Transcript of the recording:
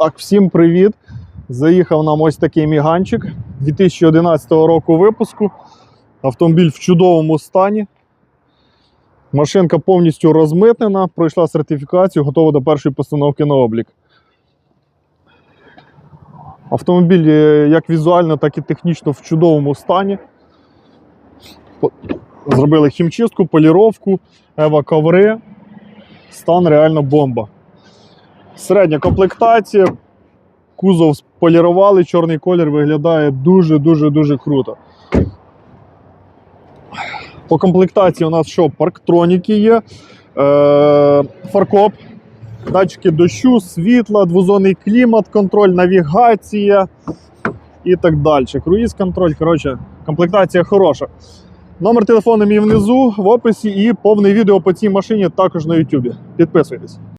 Так, всім привіт! Заїхав нам ось такий міганчик 2011 року випуску. Автомобіль в чудовому стані. Машинка повністю розмитнена, пройшла сертифікацію, готова до першої постановки на облік. Автомобіль е, як візуально, так і технічно в чудовому стані. Зробили хімчистку, поліровку, ева-коври. Стан реально бомба. Середня комплектація. Кузов сполірували, чорний колір виглядає дуже-дуже-дуже круто. По комплектації у нас що? Парктроніки є, е, фаркоп, датчики дощу, світла, двозонний клімат, контроль, навігація і так далі. Круїз контроль. Коротше, комплектація хороша. Номер телефону мій внизу в описі і повне відео по цій машині також на YouTube. Підписуйтесь.